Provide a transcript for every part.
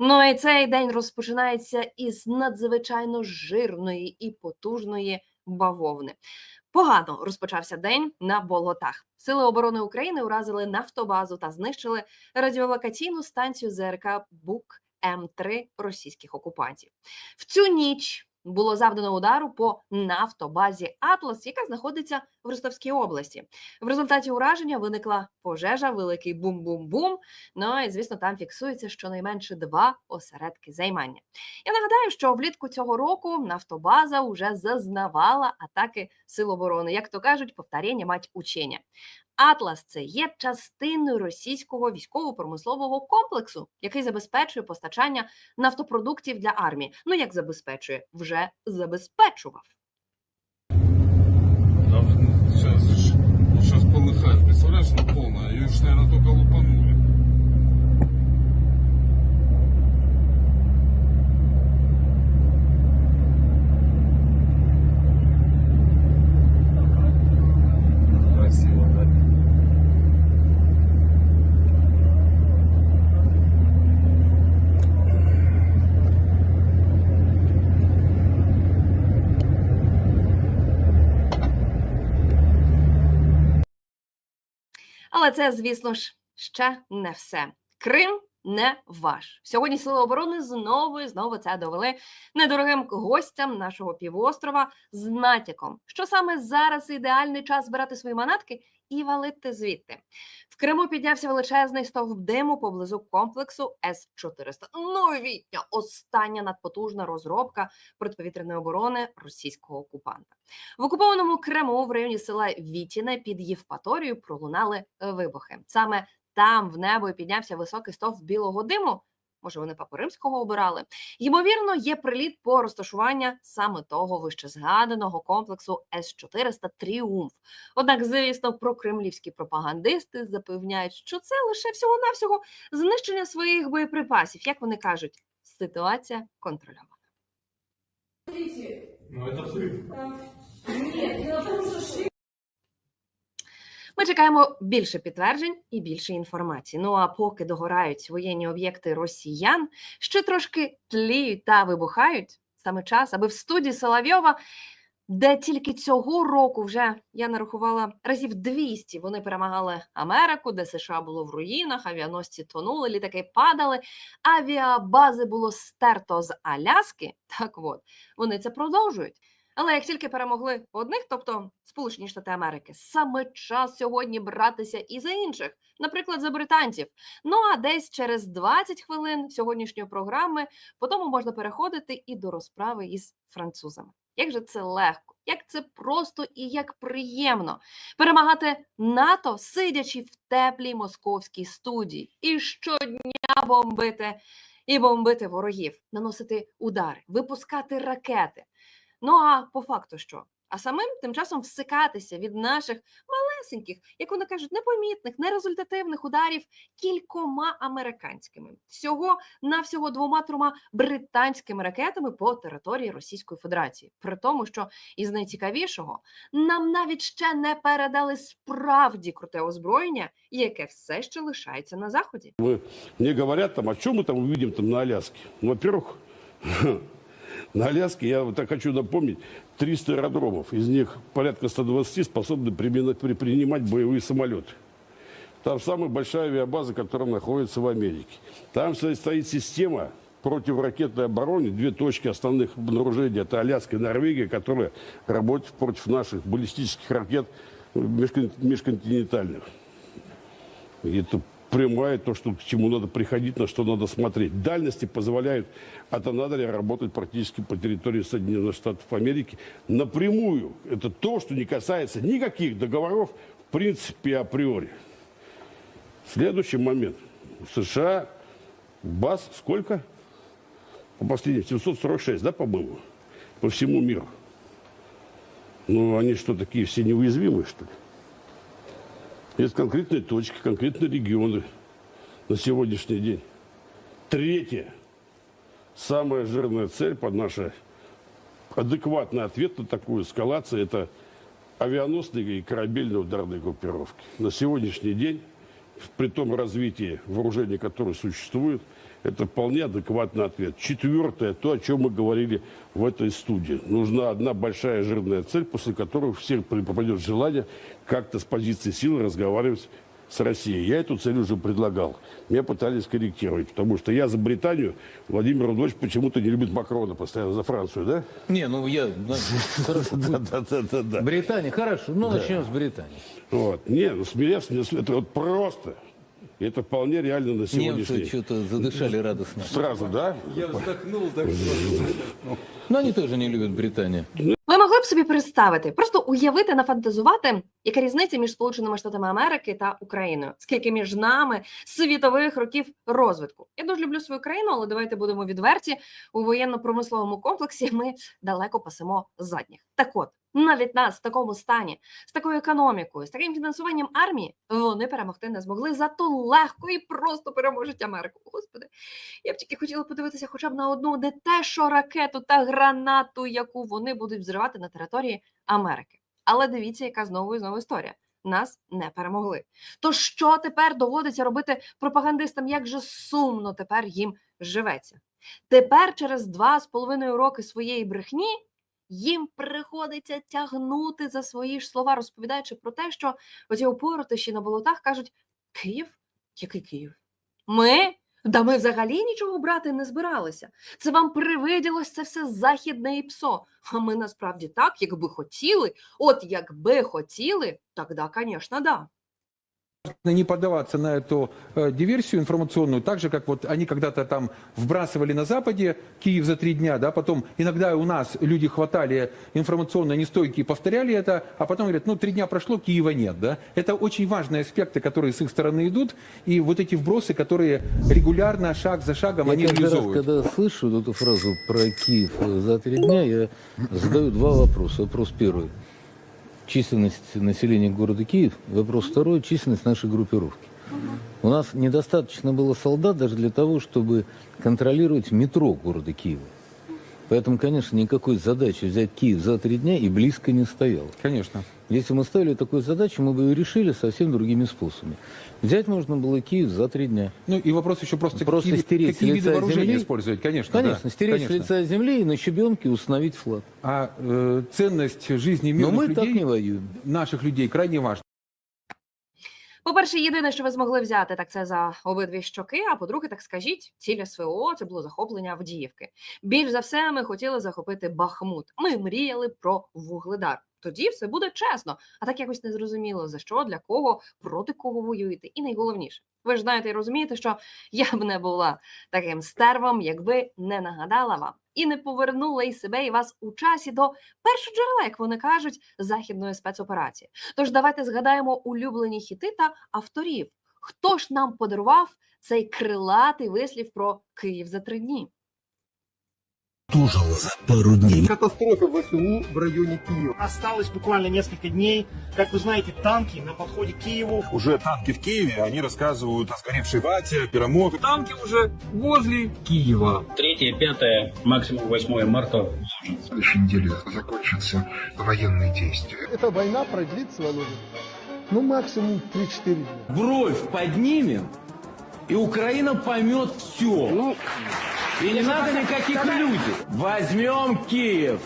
Ну і цей день розпочинається із надзвичайно жирної і потужної бавовни. Погано розпочався день на болотах. Сили оборони України уразили нафтобазу та знищили радіолокаційну станцію ЗРК БУК М3 російських окупантів. В цю ніч було завдано удару по нафтобазі Атлас, яка знаходиться в Ростовській області. В результаті ураження виникла пожежа, великий бум-бум-бум. Ну і звісно, там фіксується щонайменше два осередки займання. Я нагадаю, що влітку цього року нафтобаза вже зазнавала атаки сил оборони. Як то кажуть, повторення мать учення. Атлас це є частиною російського військово-промислового комплексу, який забезпечує постачання нафтопродуктів для армії. Ну як забезпечує, вже забезпечував. Сейчас, сейчас полыхает, представляешь, ну полная. Ее ж, наверное, только лупанули. Красиво, да? Але це, звісно ж, ще не все. Крим не ваш. Сьогодні сили оборони знову і знову це довели недорогим гостям нашого півострова з натяком, що саме зараз ідеальний час збирати свої манатки і валити звідти. В Криму піднявся величезний стовп диму поблизу комплексу С-400. Новітня остання надпотужна розробка протиповітряної оборони російського окупанта. В окупованому Криму в районі села Вітіне під Євпаторією пролунали е, вибухи. Саме там в небо піднявся високий стовп білого диму. Може, вони папу римського обирали. Ймовірно, є приліт по розташування саме того вищезгаданого комплексу С-400 Тріумф. Однак, звісно, прокремлівські пропагандисти запевняють, що це лише всього-навсього знищення своїх боєприпасів. Як вони кажуть, ситуація контрольована. Ну это взрыв. Нет, дело в том, что шли Ми чекаємо більше підтверджень і більше інформації. Ну а поки догорають воєнні об'єкти росіян, ще трошки тліють та вибухають саме час, аби в студії Соловйова, де тільки цього року вже я нарахувала разів 200, вони перемагали Америку, де США було в руїнах, авіаносці тонули, літаки падали, авіабази було стерто з Аляски. Так от вони це продовжують. Але як тільки перемогли одних, тобто Сполучені Штати Америки, саме час сьогодні братися і за інших, наприклад, за британців. Ну а десь через 20 хвилин сьогоднішньої програми потім можна переходити і до розправи із французами. Як же це легко, як це просто і як приємно перемагати НАТО, сидячи в теплій московській студії, і щодня бомбити і бомбити ворогів, наносити удари, випускати ракети. Ну а по факту що? А самим тим часом всикатися від наших малесеньких, як вони кажуть, непомітних, нерезультативних ударів кількома американськими, всього навсього двома трьома британськими ракетами по території Російської Федерації. При тому, що із найцікавішого нам навіть ще не передали справді круте озброєння, яке все ще лишається на заході. Мне говорят там, а что мы там увидим там на Аляске? Ну, Во-первых, на Аляске, я вот так хочу напомнить, 300 аэродромов. Из них порядка 120 способны принимать боевые самолеты. Там самая большая авиабаза, которая находится в Америке. Там стоит система противоракетной обороны, две точки основных вооружений, это Аляска и Норвегия, которые работают против наших баллистических ракет э, межкон- межконтинентальных. И это прямая то, что, к чему надо приходить, на что надо смотреть. Дальности позволяют от Анадыря работать практически по территории Соединенных Штатов Америки напрямую. Это то, что не касается никаких договоров в принципе априори. Следующий момент. В США баз сколько? По последним 746, да, по-моему? По всему миру. Ну, они что, такие все неуязвимые, что ли? Есть конкретные точки, конкретные регионы на сегодняшний день. Третье. Самая жирная цель под нашей адекватный ответ на такую эскалацию – это авианосные и корабельные ударные группировки. На сегодняшний день, при том развитии вооружений, которое существует, Это вполне адекватный ответ. Четвертое, то, о чем мы говорили в этой студии. Нужна одна большая жирная цель, после которой всех пропадет желание как-то с позиции силы разговаривать с Россией. Я эту цель уже предлагал. Меня пытались корректировать, потому что я за Британию, Владимир Владимирович почему-то не любит Макрона постоянно за Францию, да? Не, ну я... да, Хорошо, Да, да, да, да, да. Британия, хорошо, ну начнем с Британии. Вот. Не, ну смеяться, это вот просто. И это вполне реально на сегодняшний Немцы что-то задышали радостно. Сразу, да? Но они тоже не любят Британию. Ви могли б собі представити, просто уявити, нафантазувати, яка різниця між Сполученими Штатами Америки та Україною, скільки між нами світових років розвитку. Я дуже люблю свою країну, але давайте будемо відверті. У воєнно-промисловому комплексі ми далеко пасемо задніх. Так от, навіть нас в такому стані, з такою економікою, з таким фінансуванням армії, вони перемогти не змогли. Зато легко і просто переможуть Америку. Господи, я б тільки хотіла подивитися хоча б на одну не те, що ракету та гранату, яку вони будуть взривати на території Америки. Але дивіться, яка знову і знову історія. Нас не перемогли. То що тепер доводиться робити пропагандистам? Як же сумно тепер їм живеться? Тепер, через два з половиною роки своєї брехні, їм приходиться тягнути за свої ж слова, розповідаючи про те, що оці опоротиші на болотах кажуть: Київ? Який Київ? Ми? Да ми взагалі нічого брати не збиралися. Це вам привиділось це все західне і псо. А ми насправді так, якби хотіли, от якби хотіли, тогда, звісно, да. Не поддаваться на эту э, диверсию информационную, так же, как вот они когда-то там вбрасывали на Западе Киев за три дня, да, потом иногда у нас люди хватали информационно нестойкие, повторяли это, а потом говорят, ну, три дня прошло, Киева нет, да. Это очень важные аспекты, которые с их стороны идут, и вот эти вбросы, которые регулярно, шаг за шагом, Я они каждый раз, реализовывают. когда слышу вот эту фразу про Киев за три дня, я задаю два вопроса. Вопрос первый. Численность населения города Киев. Вопрос второй. Численность нашей группировки. У нас недостаточно было солдат даже для того, чтобы контролировать метро города Киева. Поэтому, конечно, никакой задачи взять Киев за три дня и близко не стояло. Конечно. Если мы ставили такую задачу, мы бы ее решили совсем другими способами. Взять можно было Киев за три дня. Ну и вопрос еще просто, Просто какие, стереть с какие виды лица вооружения земли. использовать, конечно. Конечно, да, стереть конечно. с лица земли и на щебенке установить флаг. А э, ценность жизни Но мирных мы так людей, не воюем. наших людей, крайне важна. По-перше, єдине, що ви змогли взяти, так це за обидві щоки. А по-друге, так скажіть, ціль СВО це було захоплення Авдіївки. Більш за все, ми хотіли захопити Бахмут. Ми мріяли про вугледар. Тоді все буде чесно, а так якось не зрозуміло за що, для кого, проти кого воюєте. І найголовніше, ви ж знаєте і розумієте, що я б не була таким стервом, якби не нагадала вам і не повернула і себе, і вас у часі до першого джерела, як вони кажуть, західної спецоперації. Тож давайте згадаємо улюблені хіти та авторів. Хто ж нам подарував цей крилатий вислів про Київ за три дні? Тужил за пару дней. Катастрофа в СУ в районе Киева. Осталось буквально несколько дней. Как вы знаете, танки на подходе к Киеву. Уже танки в Киеве, они рассказывают о сгоревшей вате, перемоты. Танки уже возле Киева. 3, 5, максимум 8 марта В следующей неделе закончатся военные действия. Эта война продлится, Володя, ну максимум 3-4 дня. бровь поднимем, и Украина поймет все. Ну, и не надо никаких людей. Возьмем Киев.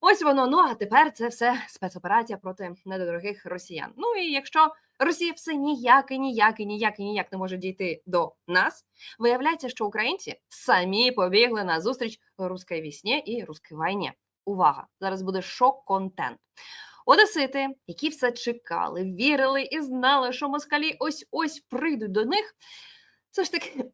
Ось воно. Ну а тепер це все спецоперація проти недорогих росіян. Ну і якщо Росія все ніяк і ніяк і ніяк і ніяк не може дійти до нас, виявляється, що українці самі побігли на зустріч руській вісні і руській війні. Увага! Зараз буде шок-контент. Одесити, які все чекали, вірили і знали, що москалі ось ось прийдуть до них, все ж таки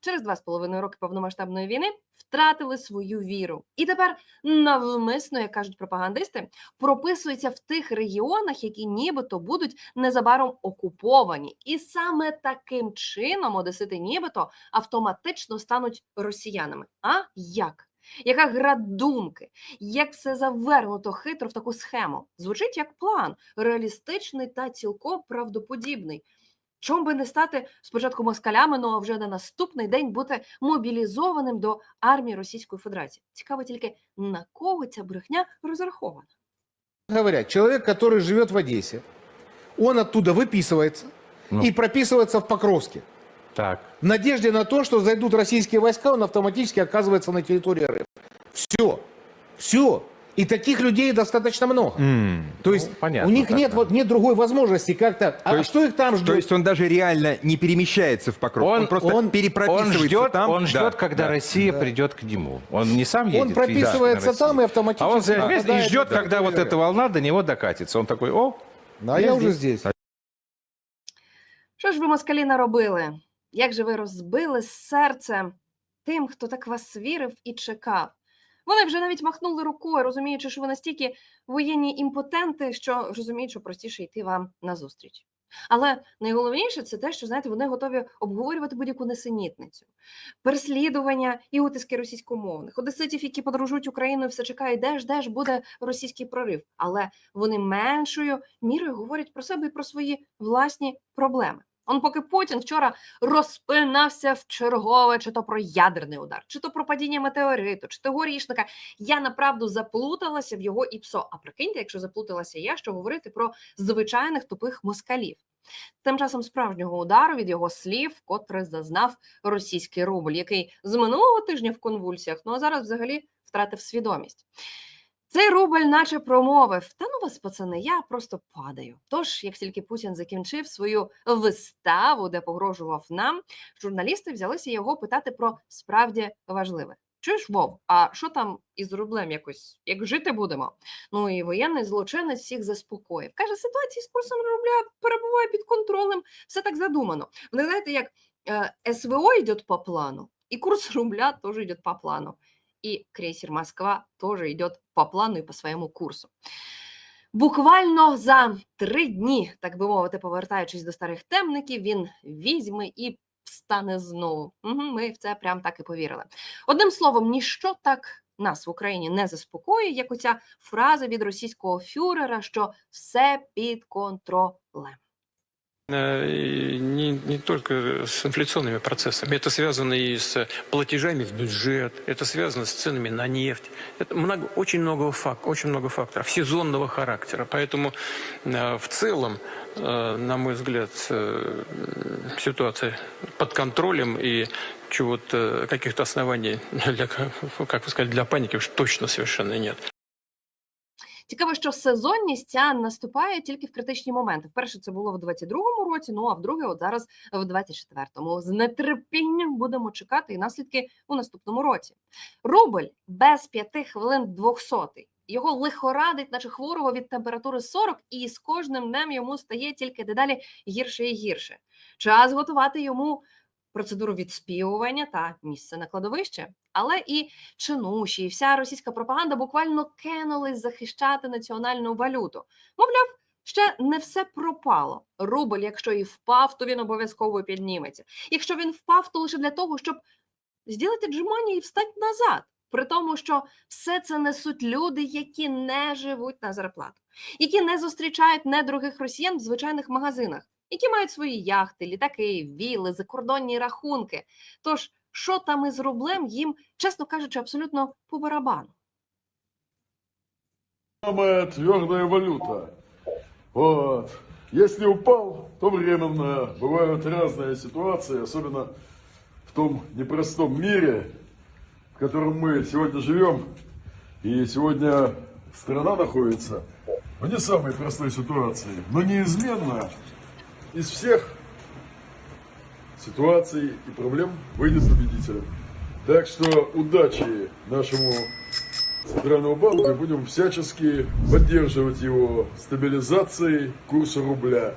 через два з половиною роки повномасштабної війни втратили свою віру. І тепер навмисно, як кажуть пропагандисти, прописуються в тих регіонах, які нібито будуть незабаром окуповані. І саме таким чином одесити нібито автоматично стануть росіянами. А як? Яка гра думки, як все завернуто хитро в таку схему? Звучить як план, реалістичний та цілком правдоподібний. Чом би не стати спочатку москалями, ну а вже на наступний день бути мобілізованим до армії Російської Федерації? Цікаво тільки на кого ця брехня розрахована. Говорят, человек, который живет в Одессе, он оттуда выписывается Ну. и прописывается в Покровске. Так. В надежде на то, что зайдут российские войска, он автоматически оказывается на территории РФ. Все. Все. И таких людей достаточно много. То есть Ну, понятно у них тогда. нет, вот, нет другой возможности как-то... А что их там ждет? То есть он даже реально не перемещается в Покров, он, Он- просто он- Он перепрописывается ждет, там. он Да, ждет, когда да. Россия придет к нему. Он не сам едет. Он физически на прописывается Россию. там и автоматически А он за- и попадает ждет, на когда вот территорию эта волна до него докатится. Он такой, о, А я, уже здесь. Що ж ви москалі наробили? Як же ви розбили серце тим, хто так вас вірив і чекав? Вони вже навіть махнули рукою, розуміючи, що ви настільки воєнні імпотенти, що розуміють, що простіше йти вам назустріч. Але найголовніше це те, що знаєте, вони готові обговорювати будь-яку несенітницю, переслідування і утиски російськомовних, одеситів, які подорожують Україною, все чекають, де ж де ж буде російський прорив. Але вони меншою мірою говорять про себе і про свої власні проблеми. Он поки Путін вчора розпинався в чергове, чи то про ядерний удар, чи то про падіння метеориту, чи то горішника. Я направду заплуталася в його іпсо. А прикиньте, якщо заплуталася я, що говорити про звичайних тупих москалів. Тим часом справжнього удару від його слів, котре зазнав російський рубль, який з минулого тижня в конвульсіях, ну а зараз взагалі втратив свідомість. Цей рубль наче промовив: Та ну вас, пацани, я просто падаю. Тож, як тільки Путін закінчив свою виставу, де погрожував нам, журналісти взялися його питати про справді важливе. Чуєш, Вов, а що там із рублем якось, як жити будемо? Ну і воєнний злочинець всіх заспокоїв. Каже, ситуація з курсом рубля перебуває під контролем, все так задумано. Вони знаєте, як е, СВО йде по плану, і курс рубля теж йде по плану. И крейсер Москва тоже идет по плану и по своєму курсу. Буквально за три дні, так би мовити, повертаючись до старих темників, він візьме і встане знову. Ми в це прям так і повірили. Одним словом, ніщо так нас в Україні не заспокоює, як оця фраза від російського фюрера, що все під контролем. Э, Не, не только с инфляционными процессами, это связано и с платежами в бюджет, это связано с ценами на нефть. Это много, очень, много фак, очень много факторов сезонного характера. Поэтому э, в целом, э, на мой взгляд, ситуация под контролем и чего-то, каких-то оснований для, как вы сказали, для паники уж точно совершенно нет. Цікаво, що сезонність ця наступає тільки в критичні моменти. Вперше це було в 22-му році, ну а вдруге, от зараз в 24-му. З нетерпінням будемо чекати і наслідки у наступному році. Рубль без п'яти хвилин 200 Його лихорадить, наче хворого від температури 40, і з кожним днем йому стає тільки дедалі гірше і гірше. Час готувати йому процедуру відспівування та місце на кладовище. Але і чинуші, і вся російська пропаганда буквально кинулись захищати національну валюту. Мовляв, ще не все пропало. Рубль, якщо і впав, то він обов'язково підніметься. Якщо він впав, то лише для того, щоб зділити джимані і встати назад. При тому, що все це несуть люди, які не живуть на зарплату, які не зустрічають недорогих росіян в звичайних магазинах, які мають свої яхти, літаки, віли, закордонні рахунки. Тож, що там із рублем, їм, чесно кажучи, абсолютно по барабану. Самая твердая валюта. Вот. Если упал, то временно. Бывают разные ситуации, особенно в том непростом мире, в котором мы сегодня живем. И сегодня страна находится в не самой простой ситуации. Но неизменно из всех ситуаций и проблем выйдет победителем. Так что удачи нашему Центральному банку и будем всячески поддерживать его стабилизацией курса рубля.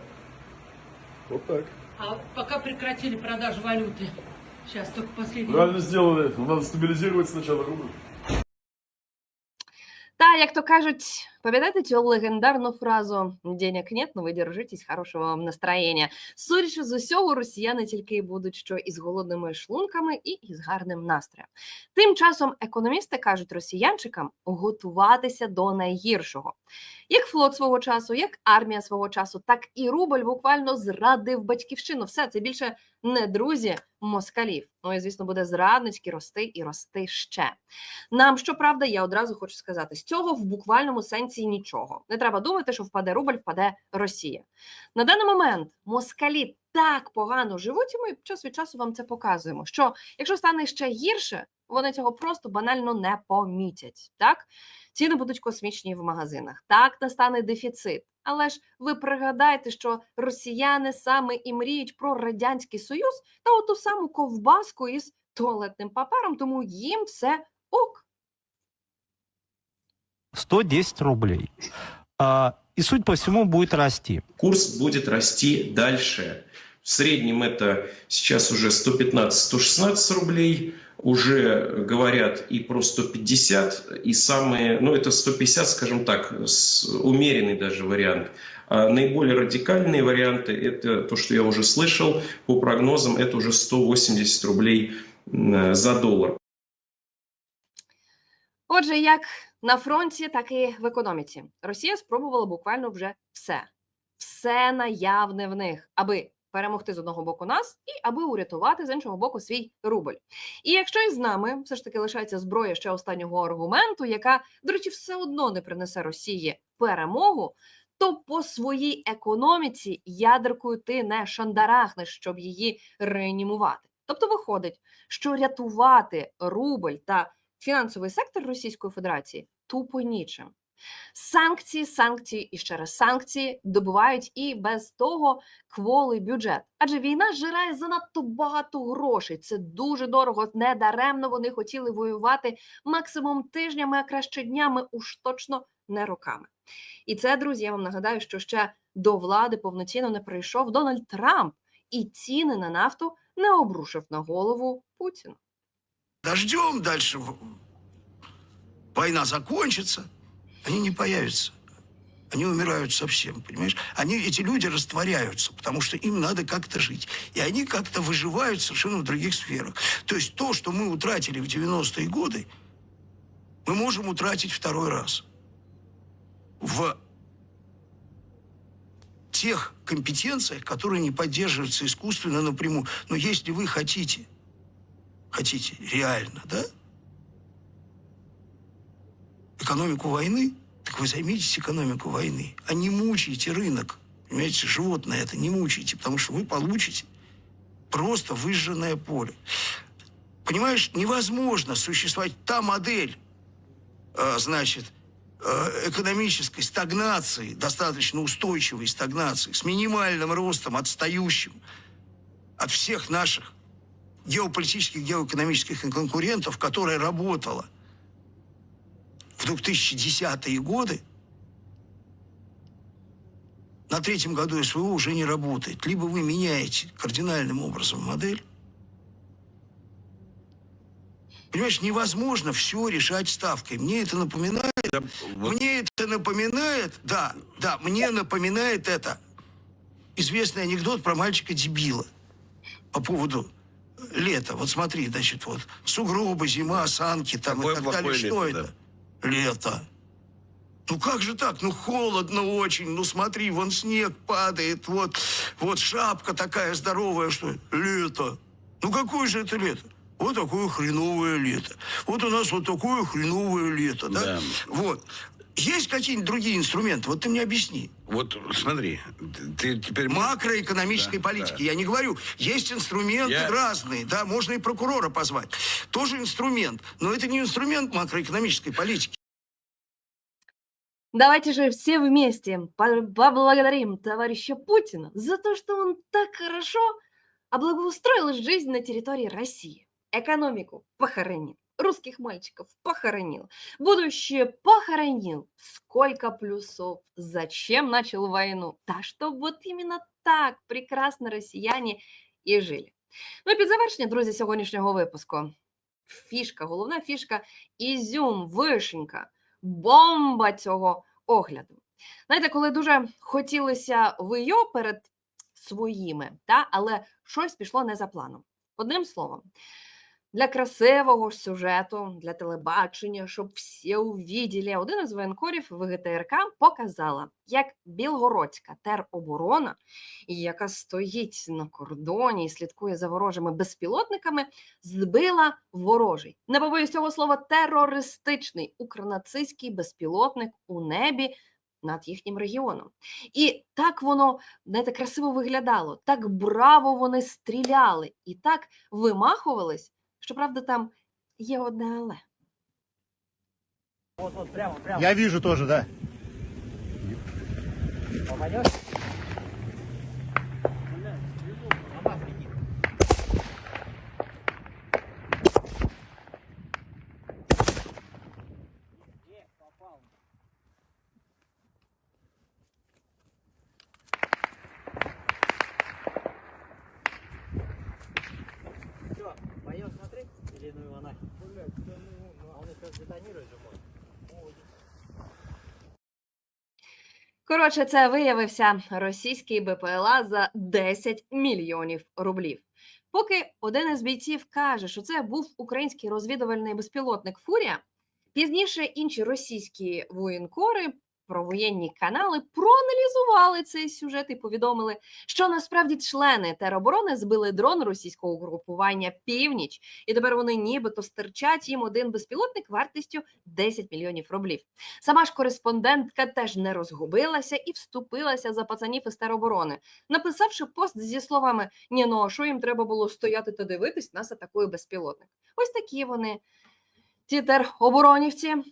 Вот так. А пока прекратили продажу валюты. Сейчас только последний. Правильно сделали. Надо стабилизировать сначала рубль. Та, як то кажуть, пам'ятаєте цю легендарну фразу «Денег нет, но ви держитесь, хорошого вам настроєння». Судячи з усього, росіяни тільки будуть що із голодними шлунками і із гарним настроєм. Тим часом економісти кажуть росіянчикам готуватися до найгіршого. Як флот свого часу, як армія свого часу, так і рубль буквально зрадив батьківщину. Все це більше не друзі москалів. Ну і звісно, буде зрадницьки рости і рости ще. Нам щоправда, я одразу хочу сказати, з цього в буквальному сенсі санкцій нічого. Не треба думати, що впаде рубль, впаде Росія. На даний момент москалі так погано живуть, і ми час від часу вам це показуємо. Що якщо стане ще гірше, вони цього просто банально не помітять. Так ціни будуть космічні в магазинах. Так настане дефіцит. Але ж ви пригадайте, що росіяни саме і мріють про радянський союз та оту саму ковбаску із туалетним папером, тому їм все ок. 110 рублей. А, и суть по всему будет расти. Курс будет расти дальше. В среднем это сейчас уже 115-116 рублей. Уже говорят и про 150, и самые, ну это 150, скажем так, умеренный даже вариант. А наиболее радикальные варианты, это то, что я уже слышал, по прогнозам, это уже 180 рублей за доллар. Отже, як на фронті, так і в економіці. Росія спробувала буквально вже все, все наявне в них, аби перемогти з одного боку нас і аби урятувати з іншого боку свій рубль. І якщо із нами все ж таки лишається зброя ще останнього аргументу, яка, до речі, все одно не принесе Росії перемогу. То по своїй економіці ядеркою ти не шандарахнеш, щоб її реанімувати. Тобто виходить, що рятувати рубль та фінансовий сектор Російської Федерації тупо нічим. Санкції, санкції і ще раз санкції добувають і без того кволий бюджет. Адже війна зжирає занадто багато грошей. Це дуже дорого. Недаремно вони хотіли воювати максимум тижнями, а краще днями, уж точно не роками. І це, друзі, я вам нагадаю, що ще до влади повноцінно не прийшов Дональд Трамп, і ціни на нафту не обрушив на голову Путіна. Дождем дальше война закончится, они не появятся. Они умирают совсем, понимаешь? Они, эти люди растворяются, потому что им надо как-то жить. И они как-то выживают совершенно в других сферах. То есть то, что мы утратили в 90-е годы, мы можем утратить второй раз. В тех компетенциях, которые не поддерживаются искусственно напрямую. Но если вы хотите хотите реально, да? Экономику войны, так вы займитесь экономику войны, а не мучайте рынок. Понимаете, животное это не мучайте, потому что вы получите просто выжженное поле. Понимаешь, невозможно существовать та модель, э, значит, э, экономической стагнации, достаточно устойчивой стагнации, с минимальным ростом, отстающим от всех наших геополитических, геоэкономических конкурентов, которая работала в 2010-е годы, на третьем году СВО уже не работает. Либо вы меняете кардинальным образом модель. Понимаешь, невозможно все решать ставкой. Мне это напоминает... Мне это напоминает... Да, да, мне напоминает это известный анекдот про мальчика-дебила по поводу лета. Вот смотри, значит, вот сугробы, зима, осанки там Какое и так далее. плохое Что лето, это? Лето. Ну как же так? Ну холодно очень. Ну смотри, вон снег падает. Вот, вот шапка такая здоровая, что лето. Ну какое же это лето? Вот такое хреновое лето. Вот у нас вот такое хреновое лето, да? Да. Вот. Есть какие-нибудь другие инструменты? Вот ты мне объясни. Вот смотри, ты теперь... Макроэкономической Да, политики. да. Я не говорю, есть инструменты Я- разные, да, можно и прокурора позвать. Тоже инструмент, но это не инструмент макроэкономической политики. Давайте же все вместе по- поблагодарим товарища Путина за то, что он так хорошо облагоустроил жизнь на территории России. Экономику похоронил, русских мальчиков похоронил, будущее похоронил. Сколько плюсов, зачем начал войну? Да чтобы вот именно так прекрасно россияне і жили. Ну і під завершення, друзі, сьогоднішнього випуску. Фішка, головна фішка, ізюм, вишенька, бомба цього огляду. Знаєте, коли дуже хотілося вийо перед своїми, та, але щось пішло не за планом. Одним словом, для красивого сюжету, для телебачення, щоб всі увіділи, один із воєнкорів ВГТРК показала, як Білгородська тероборона, яка стоїть на кордоні і слідкує за ворожими безпілотниками, збила ворожий. Не побоюсь цього слова терористичний укронацистський безпілотник у небі над їхнім регіоном. І так воно знаєте, красиво виглядало, так браво вони стріляли і так вимахувались. Щоправда, там є одне але. Я вижу тоже, да. Попадешь? Все, пойдем смотреть? Или ну его нахер? А он сейчас детонирует же может. Коротше, це виявився російський БПЛА за 10 мільйонів рублів. Поки один із бійців каже, що це був український розвідувальний безпілотник Фурія, пізніше інші російські воєнкори про воєнні канали проаналізували цей сюжет і повідомили, що насправді члени тероборони збили дрон російського угрупування Північ, і тепер вони нібито стирчать їм один безпілотник вартістю 10 мільйонів рублів. Сама ж кореспондентка теж не розгубилася і вступилася за пацанів із тероборони, написавши пост зі словами: Ні, ну а що їм треба було стояти та дивитись, нас атакує безпілотник. Ось такі вони. Ті тероборонівці е,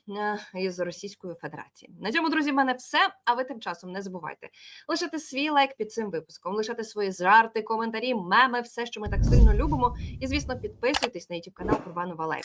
із Російської Федерації. На цьому, друзі, в мене все. А ви тим часом не забувайте лишати свій лайк під цим випуском, лишати свої жарти, коментарі, меми, все, що ми так сильно любимо. І, звісно, підписуйтесь на YouTube канал Курбанова Лайф.